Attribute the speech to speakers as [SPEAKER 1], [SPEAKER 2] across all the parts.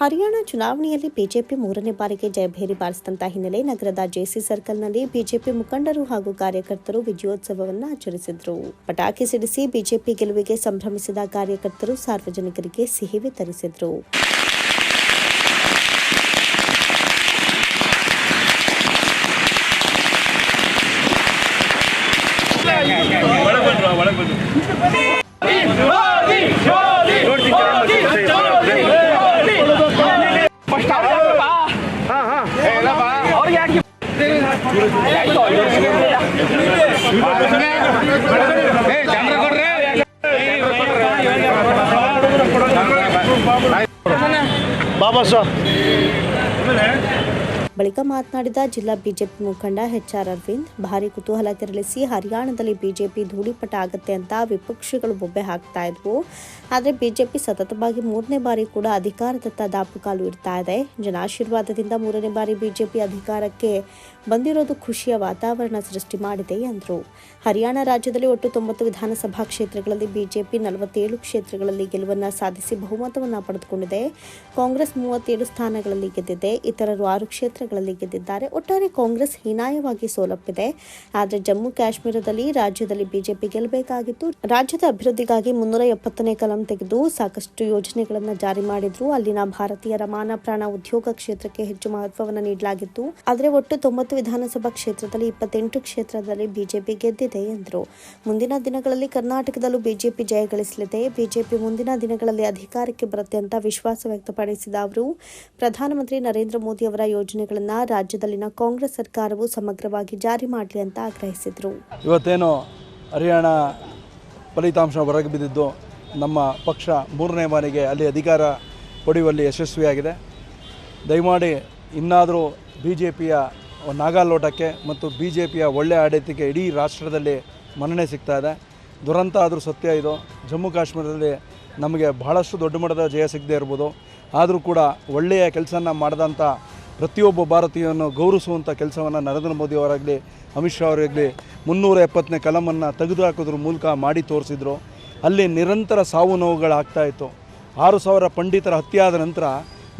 [SPEAKER 1] ಹರಿಯಾಣ ಚುನಾವಣೆಯಲ್ಲಿ ಬಿಜೆಪಿ ಮೂರನೇ ಬಾರಿಗೆ ಜಯಭೇರಿ ಬಾರಿಸಿದಂತಹ ಹಿನ್ನೆಲೆ ನಗರದ ಜೆಸಿ ಸರ್ಕಲ್ನಲ್ಲಿ ಬಿಜೆಪಿ ಮುಖಂಡರು ಹಾಗೂ ಕಾರ್ಯಕರ್ತರು ವಿಜಯೋತ್ಸವವನ್ನು ಆಚರಿಸಿದರು. ಪಟಾಕಿ ಸಿಡಿಸಿ ಬಿಜೆಪಿ ಗೆಲುವಿಗೆ ಸಂಭ್ರಮಿಸಿದ ಕಾರ್ಯಕರ್ತರು ಸಾರ್ವಜನಿಕರಿಗೆ ಸಿಹಿ ವಿತರಿಸಿದರು.
[SPEAKER 2] ಬಾಬಾ ಸರ್.
[SPEAKER 1] ಬಳಿಕ ಮಾತನಾಡಿದ ಜಿಲ್ಲಾ ಬಿಜೆಪಿ ಮುಖಂಡ ಎಚ್ಆರ್ ಅರವಿಂದ್, ಭಾರಿ ಕುತೂಹಲ ಕೆರಳಿಸಿ ಹರಿಯಾಣದಲ್ಲಿ ಬಿಜೆಪಿ ಧೂಳಿಪಟ ಆಗತ್ತೆ ಅಂತ ವಿಪಕ್ಷಗಳು ಬೊಬ್ಬೆ ಹಾಕ್ತಾ ಇದ್ವು. ಆದರೆ ಬಿಜೆಪಿ ಸತತವಾಗಿ ಮೂರನೇ ಬಾರಿ ಕೂಡ ಅಧಿಕಾರದತ್ತ ದಾಪುಕಾಲು ಇಡ್ತಾ ಇದೆ. ಜನಾಶೀರ್ವಾದದಿಂದ ಮೂರನೇ ಬಾರಿ ಬಿಜೆಪಿ ಅಧಿಕಾರಕ್ಕೆ ಬಂದಿರೋದು ಖುಷಿಯ ವಾತಾವರಣ ಸೃಷ್ಟಿ ಮಾಡಿದೆ ಎಂದರು ಹರಿಯಾಣ ರಾಜ್ಯದಲ್ಲಿ ಒಟ್ಟು ತೊಂಬತ್ತು ವಿಧಾನಸಭಾ ಕ್ಷೇತ್ರಗಳಲ್ಲಿ ಬಿಜೆಪಿ ನಲವತ್ತೇಳು ಕ್ಷೇತ್ರಗಳಲ್ಲಿ ಗೆಲುವನ್ನು ಸಾಧಿಸಿ ಬಹುಮತವನ್ನು ಪಡೆದುಕೊಂಡಿದೆ. ಕಾಂಗ್ರೆಸ್ ಮೂವತ್ತೇಳು ಸ್ಥಾನಗಳಲ್ಲಿ ಗೆದ್ದಿದೆ. ಇತರರು ಆರು ಕ್ಷೇತ್ರಗಳಲ್ಲಿ ಗೆದ್ದಿದ್ದಾರೆ. ಒಟ್ಟಾರೆ ಕಾಂಗ್ರೆಸ್ ಹೀನಾಯವಾಗಿ ಸೋಲಪ್ಪಿದೆ. ಆದರೆ ಜಮ್ಮು ಕಾಶ್ಮೀರದಲ್ಲಿ ರಾಜ್ಯದಲ್ಲಿ ಬಿಜೆಪಿ ಗೆಲ್ಲಬೇಕಾಗಿತ್ತು. ರಾಜ್ಯದ ಅಭಿವೃದ್ಧಿಗಾಗಿ ಮುನ್ನೂರ ಎಪ್ಪತ್ತನೇ ಕಲಂ ತೆಗೆದು ಸಾಕಷ್ಟು ಯೋಜನೆಗಳನ್ನು ಜಾರಿ ಮಾಡಿದ್ರು. ಅಲ್ಲಿನ ಭಾರತೀಯರ ಮಾನ ಪ್ರಾಣ ಉದ್ಯೋಗ ಕ್ಷೇತ್ರಕ್ಕೆ ಹೆಚ್ಚು ಮಹತ್ವವನ್ನು ನೀಡಲಾಗಿತ್ತು. ಆದರೆ ಒಟ್ಟು ತೊಂಬತ್ತು ವಿಧಾನಸಭಾ ಕ್ಷೇತ್ರದಲ್ಲಿ ಇಪ್ಪತ್ತೆಂಟು ಕ್ಷೇತ್ರದಲ್ಲಿ ಬಿಜೆಪಿ ಗೆದ್ದಿದೆ ಎಂದರು. ಮುಂದಿನ ದಿನಗಳಲ್ಲಿ ಕರ್ನಾಟಕದಲ್ಲೂ ಬಿಜೆಪಿ ಜಯ ಗಳಿಸಲಿದೆ. ಬಿಜೆಪಿ ಮುಂದಿನ ದಿನಗಳಲ್ಲಿ ಅಧಿಕಾರಕ್ಕೆ ಬರುತ್ತೆ ಅಂತ ವಿಶ್ವಾಸ ವ್ಯಕ್ತಪಡಿಸಿದ ಅವರು, ಪ್ರಧಾನಮಂತ್ರಿ ನರೇಂದ್ರ ಮೋದಿ ಅವರ ಯೋಜನೆಗಳನ್ನು ರಾಜ್ಯದಲ್ಲಿನ ಕಾಂಗ್ರೆಸ್ ಸರ್ಕಾರವು ಸಮಗ್ರವಾಗಿ ಜಾರಿ ಮಾಡಲಿ ಅಂತ ಆಗ್ರಹಿಸಿದರು.
[SPEAKER 2] ಇವತ್ತೇನು ಹರಿಯಾಣ ಫಲಿತಾಂಶ ಹೊರಗೆ ಬಿದ್ದಿದ್ದು ನಮ್ಮ ಪಕ್ಷ ಮೂರನೇ ಬಾರಿಗೆ ಅಲ್ಲಿ ಅಧಿಕಾರ ಪಡೆಯುವಲ್ಲಿ ಯಶಸ್ವಿಯಾಗಿದೆ. ದಯಮಾಡಿ ಇನ್ನಾದರೂ ಬಿ ಜೆ ಪಿಯ ನಾಗಾಲೋಟಕ್ಕೆ ಮತ್ತು ಬಿ ಜೆ ಪಿಯ ಒಳ್ಳೆಯ ಆಡಳಿತಕ್ಕೆ ಇಡೀ ರಾಷ್ಟ್ರದಲ್ಲಿ ಮನ್ನಣೆ ಸಿಗ್ತಾ ಇದೆ. ದುರಂತ ಆದರೂ ಸತ್ಯ ಇದು. ಜಮ್ಮು ಕಾಶ್ಮೀರದಲ್ಲಿ ನಮಗೆ ಬಹಳಷ್ಟು ದೊಡ್ಡ ಮಟ್ಟದ ಜಯ ಸಿಗದೇ ಇರ್ಬೋದು. ಆದರೂ ಕೂಡ ಒಳ್ಳೆಯ ಕೆಲಸನ ಮಾಡಿದಂಥ ಪ್ರತಿಯೊಬ್ಬ ಭಾರತೀಯನ್ನು ಗೌರವಿಸುವಂಥ ಕೆಲಸವನ್ನು ನರೇಂದ್ರ ಮೋದಿ ಅವರಾಗಲಿ, ಅಮಿತ್ ಶಾ ಅವರಾಗಲಿ ಮುನ್ನೂರ ಎಪ್ಪತ್ತನೇ ಕಲಮನ್ನು ತೆಗೆದುಹಾಕೋದ್ರ ಮೂಲಕ ಮಾಡಿ ತೋರಿಸಿದ್ರು. ಅಲ್ಲಿ ನಿರಂತರ ಸಾವು ನೋವುಗಳಾಗ್ತಾ ಇತ್ತು. ಆರು ಸಾವಿರ ಪಂಡಿತರ ಹತ್ಯೆ ಆದ ನಂತರ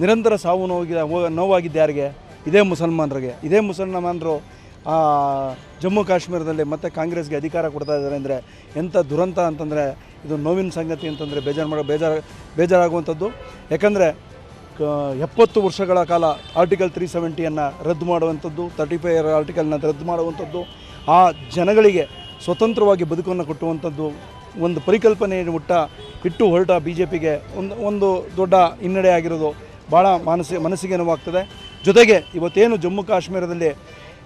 [SPEAKER 2] ನಿರಂತರ ಸಾವು ನೋವಿಗೆ ನೋವಾಗಿದ್ದು ಯಾರಿಗೆ? ಇದೇ ಮುಸಲ್ಮಾನರಿಗೆ. ಇದೇ ಮುಸಲ್ಮಾನರು ಜಮ್ಮು ಕಾಶ್ಮೀರದಲ್ಲಿ ಮತ್ತೆ ಕಾಂಗ್ರೆಸ್ಗೆ ಅಧಿಕಾರ ಕೊಡ್ತಾ ಇದ್ದಾರೆ ಅಂದರೆ ಎಂಥ ದುರಂತ ಅಂತಂದರೆ ಇದು ನೋವಿನ ಸಂಗತಿ ಅಂತಂದರೆ ಬೇಜಾರು ಮಾಡೋ, ಬೇಜಾರು, ಬೇಜಾರಾಗುವಂಥದ್ದು. ಯಾಕಂದರೆ ಎಪ್ಪತ್ತು ವರ್ಷಗಳ ಕಾಲ ಆರ್ಟಿಕಲ್ ತ್ರೀ ಸೆವೆಂಟಿಯನ್ನು ರದ್ದು ಮಾಡುವಂಥದ್ದು ತರ್ಟಿ ಫೈವ್ ಆರ್ಟಿಕಲ್ನ ರದ್ದು ಮಾಡುವಂಥದ್ದು, ಆ ಜನಗಳಿಗೆ ಸ್ವತಂತ್ರವಾಗಿ ಬದುಕನ್ನು ಕೊಟ್ಟುವಂಥದ್ದು ಒಂದು ಪರಿಕಲ್ಪನೆಯನ್ನು ಮುಟ್ಟ ಇಟ್ಟು ಹೊರಟ ಬಿ ಜೆ ಪಿಗೆ ಒಂದು ಒಂದು ದೊಡ್ಡ ಹಿನ್ನಡೆ ಆಗಿರೋದು ಭಾಳ ಮನಸ್ಸಿ ಮನಸ್ಸಿಗೆ ನೋವಾಗ್ತದೆ. ಜೊತೆಗೆ ಇವತ್ತೇನು ಜಮ್ಮು ಕಾಶ್ಮೀರದಲ್ಲಿ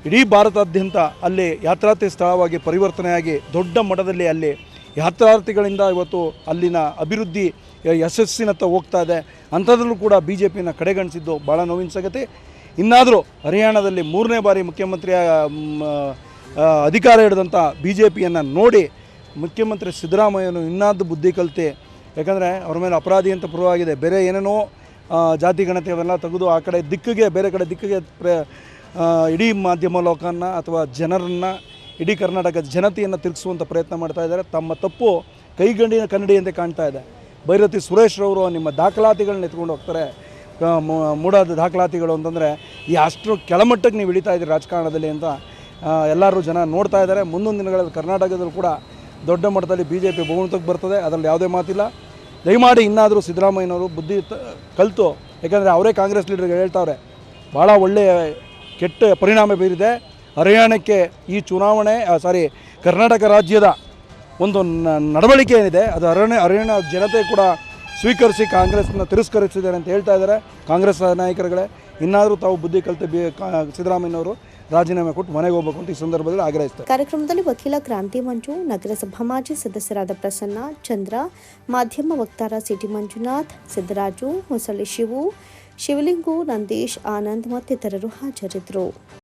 [SPEAKER 2] ಇಡೀ ಭಾರತಾದ್ಯಂತ ಅಲ್ಲಿ ಯಾತ್ರಾರ್ಥಿ ಸ್ಥಳವಾಗಿ ಪರಿವರ್ತನೆಯಾಗಿ ದೊಡ್ಡ ಮಟ್ಟದಲ್ಲಿ ಅಲ್ಲಿ ಯಾತ್ರಾರ್ಥಿಗಳಿಂದ ಇವತ್ತು ಅಲ್ಲಿನ ಅಭಿವೃದ್ಧಿ ಯಶಸ್ಸಿನತ್ತ ಹೋಗ್ತಾ ಇದೆ. ಅಂಥದ್ರಲ್ಲೂ ಕೂಡ ಬಿ ಜೆ ಪಿನ ಕಡೆಗಣಿಸಿದ್ದು ಭಾಳ ನೋವಿನ ಸಂಗತಿ. ಇನ್ನಾದರೂ ಹರಿಯಾಣದಲ್ಲಿ ಮೂರನೇ ಬಾರಿ ಮುಖ್ಯಮಂತ್ರಿಯ ಅಧಿಕಾರ ಹಿಡಿದಂಥ ಬಿ ಜೆ ಪಿಯನ್ನು ನೋಡಿ ಮುಖ್ಯಮಂತ್ರಿ ಸಿದ್ದರಾಮಯ್ಯನು ಇನ್ನಾದ್ದು ಬುದ್ಧಿ ಕಲಿತೆ. ಯಾಕಂದರೆ ಅವ್ರ ಮೇಲೆ ಅಪರಾಧಿ ಅಂತ ಪೂರ್ವವಾಗಿದೆ ಬೇರೆ ಏನೇನೋ ಜಾತಿ ಗಣತಿ ಅವೆಲ್ಲ ತೆಗೆದು ಆ ಕಡೆ ದಿಕ್ಕಿಗೆ, ಬೇರೆ ಕಡೆ ದಿಕ್ಕಿಗೆ ಪ್ರ ಇಡೀ ಮಾಧ್ಯಮ ಲೋಕನ್ನ ಅಥವಾ ಜನರನ್ನು ಇಡೀ ಕರ್ನಾಟಕದ ಜನತೆಯನ್ನು ತಿರುಗಿಸುವಂಥ ಪ್ರಯತ್ನ ಮಾಡ್ತಾ ಇದ್ದಾರೆ. ತಮ್ಮ ತಪ್ಪು ಕೈಗಂಡಿನ ಕನ್ನಡಿಯಂತೆ ಕಾಣ್ತಾ ಇದೆ. ಭೈರತಿ ಸುರೇಶ್ ರವರು ನಿಮ್ಮ ದಾಖಲಾತಿಗಳನ್ನ ಎತ್ಕೊಂಡು ಹೋಗ್ತಾರೆ. ಮೂಡಾದ ದಾಖಲಾತಿಗಳು ಅಂತಂದರೆ, ಈ ಅಷ್ಟು ಕೆಳಮಟ್ಟಕ್ಕೆ ನೀವು ಇಳಿತಾ ಇದ್ದೀರಿ ರಾಜಕಾರಣದಲ್ಲಿ ಅಂತ ಎಲ್ಲರೂ ಜನ ನೋಡ್ತಾ ಇದ್ದಾರೆ. ಮುಂದೊಂದು ದಿನಗಳಲ್ಲಿ ಕರ್ನಾಟಕದಲ್ಲೂ ಕೂಡ ದೊಡ್ಡ ಮಟ್ಟದಲ್ಲಿ ಬಿ ಜೆ ಪಿ ಬಹುಮತಕ್ಕೆ ಬರ್ತದೆ. ಅದರಲ್ಲಿ ಯಾವುದೇ ಮಾತಿಲ್ಲ. ದಯಮಾಡಿ ಇನ್ನಾದರೂ ಸಿದ್ದರಾಮಯ್ಯನವರು ಬುದ್ಧಿ ಕಲಿತು. ಯಾಕಂದರೆ ಅವರೇ ಕಾಂಗ್ರೆಸ್ ಲೀಡರ್ಗೆ ಹೇಳ್ತಾವ್ರೆ ಭಾಳ ಒಳ್ಳೆಯ ಕೆಟ್ಟ ಪರಿಣಾಮ ಬೀರಿದೆ. ಹರಿಯಾಣಕ್ಕೆ ಈ ಚುನಾವಣೆ ಸಾರಿ ಕರ್ನಾಟಕ ರಾಜ್ಯದ ಒಂದು ನಡವಳಿಕೆ ಏನಿದೆ, ಅದು ಹರಿಯಾಣ ಹರಿಯಾಣ ಜನತೆ ಕೂಡ ಸ್ವೀಕರಿಸಿ ಕಾಂಗ್ರೆಸ್ನ ತಿರಸ್ಕರಿಸಿದ್ದಾರೆ ಅಂತ ಹೇಳ್ತಾ ಇದ್ದಾರೆ. ಕಾಂಗ್ರೆಸ್ ನಾಯಕರುಗಳೇ, ಇನ್ನಾದರೂ ತಾವು ಬುದ್ಧಿ ಕಲಿತು ಬಿ ಸಿದ್ದರಾಮಯ್ಯನವರು ರಾಜೀನಾಮೆ ಕೊಟ್ಟು ಮನೆಗೆ ಹೋಗ್ಬೇಕು ಅಂತ ಈ ಸಂದರ್ಭದಲ್ಲಿ ಆಗ್ರಹಿಸ್ತಾರೆ.
[SPEAKER 1] ಕಾರ್ಯಕ್ರಮದಲ್ಲಿ ವಕೀಲ ಕ್ರಾಂತಿ ಮಂಜು, ನಗರಸಭಾ ಮಾಜಿ ಸದಸ್ಯರಾದ ಪ್ರಸನ್ನ, ಚಂದ್ರ, ಮಾಧ್ಯಮ ವಕ್ತಾರ ಸಿಟಿ ಮಂಜುನಾಥ್, ಸಿದ್ದರಾಜು, ಹೊಸಳ್ಳಿ ಶಿವು, ಶಿವಲಿಂಗು, ನಂದೀಶ್, ಆನಂದ್ ಮತ್ತಿತರರು ಹಾಜರಿದ್ದರು.